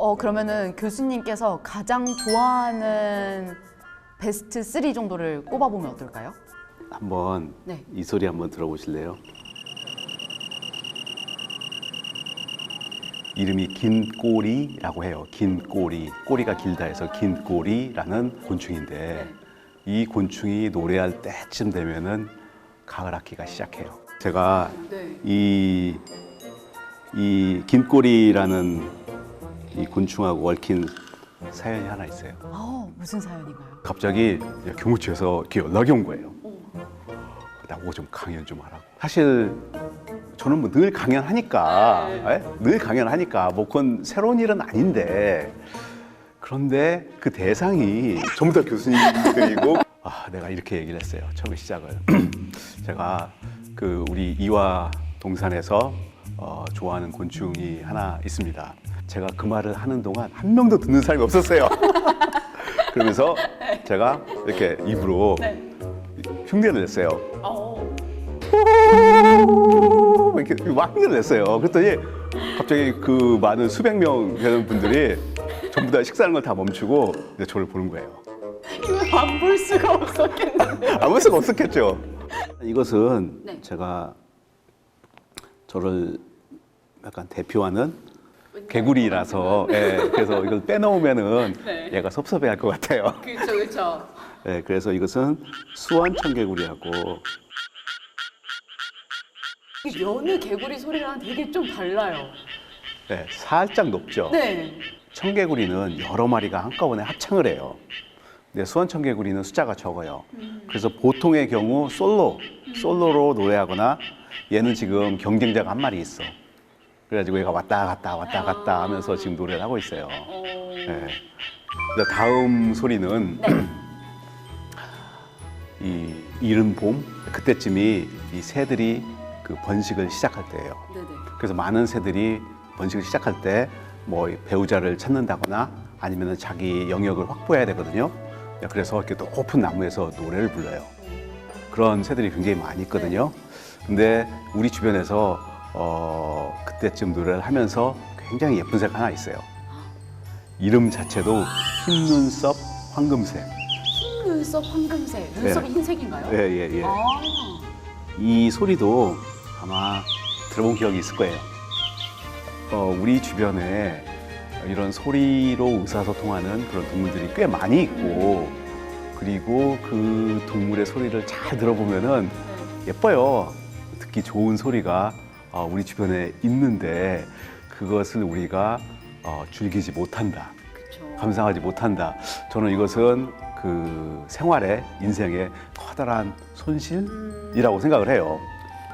어 그러면은 교수님께서 가장 좋아하는 베스트 3 정도를 꼽아보면 어떨까요? 한번 네. 이 소리 한번 들어보실래요? 이름이 긴꼬리라고 해요. 긴꼬리. 꼬리가 길다 해서 긴꼬리라는 곤충인데 이 곤충이 노래할 때쯤 되면은 가을 학기가 시작해요. 제가 네. 이, 이 긴꼬리라는 이 곤충하고 얽힌 사연이 하나 있어요. 아 무슨 사연인가요? 갑자기 교무처에서 이렇게 연락이 온 거예요. 나보고 좀 강연 좀 하라고. 사실 저는 뭐 늘 강연하니까, 예? 늘 강연하니까 뭐 그건 새로운 일은 아닌데 그런데 그 대상이 전부 다 교수님들이고 아 내가 이렇게 얘기를 했어요. 처음에 시작을 제가 그 우리 이화 동산에서 어, 좋아하는 곤충이 하나 있습니다. 제가 그 말을 하는 동안 한 명도 듣는 사람이 없었어요. 그러면서 제가 이렇게 입으로 흉내를 냈어요. 이렇게 막 흉내를 냈어요. 그랬더니 갑자기 그 많은 수백 명 되는 분들이 전부 다 식사하는 걸 다 멈추고 이제 저를 보는 거예요. 안볼 수가 없었겠는데. 아무 수가 없었겠죠. 이것은 네. 제가 저를 약간 대표하는 개구리라서 예, 그래서 이걸 빼놓으면은 네. 얘가 섭섭해할 것 같아요. 그렇죠, 그렇죠. 예, 그래서 이것은 수원 청개구리하고 여느 개구리 소리랑 되게 좀 달라요. 예, 살짝 높죠. 네. 청개구리는 여러 마리가 한꺼번에 합창을 해요. 근데 수원 청개구리는 숫자가 적어요. 그래서 보통의 경우 솔로, 솔로로 노래하거나 얘는 지금 경쟁자가 한 마리 있어. 그래가지고 얘가 왔다 갔다 왔다 갔다 하면서 지금 노래를 하고 있어요. 예. 근데 다음 소리는 이 이른 봄 그때쯤이 이 새들이 그 번식을 시작할 때예요. 네네. 그래서 많은 새들이 번식을 시작할 때 뭐 배우자를 찾는다거나 아니면 자기 영역을 확보해야 되거든요. 그래서 이렇게 높은 나무에서 노래를 불러요. 그런 새들이 굉장히 많이 있거든요. 근데 우리 주변에서 어, 그때쯤 노래를 하면서 굉장히 예쁜 새가 하나 있어요. 이름 자체도 흰 눈썹 황금새. 흰 눈썹 황금색. 눈썹이 흰색인가요? 예, 예, 예. 아. 이 소리도 아마 들어본 기억이 있을 거예요. 어, 우리 주변에 이런 소리로 의사소통하는 그런 동물들이 꽤 많이 있고, 그리고 그 동물의 소리를 잘 들어보면은 예뻐요. 듣기 좋은 소리가 어, 우리 주변에 있는데 그것을 우리가 어, 즐기지 못한다. 그렇죠. 감상하지 못한다. 저는 이것은 그 생활의 인생의 커다란 손실이라고 생각을 해요.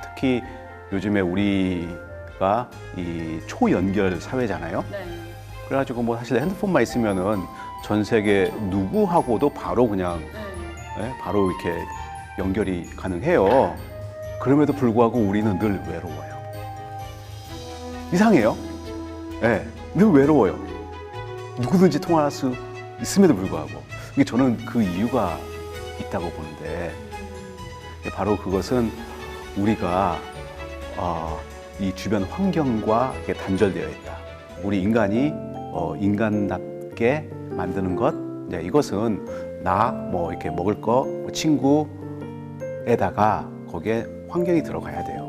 특히 요즘에 우리가 이 초연결 사회잖아요. 네. 그래가지고 뭐 사실 핸드폰만 있으면은 전 세계 누구하고도 바로 그냥 네. 예, 바로 이렇게 연결이 가능해요. 그럼에도 불구하고 우리는 늘 외로워요. 이상해요. 예, 늘 외로워요. 누구든지 통화할 수 있음에도 불구하고. 이게 저는 그 이유가 있다고 보는데, 바로 그것은 우리가 어, 이 주변 환경과 단절되어 있다. 우리 인간이 어, 인간답게 만드는 것, 이제 이것은 나, 뭐 이렇게 먹을 거, 뭐 친구에다가 거기에 환경이 들어가야 돼요.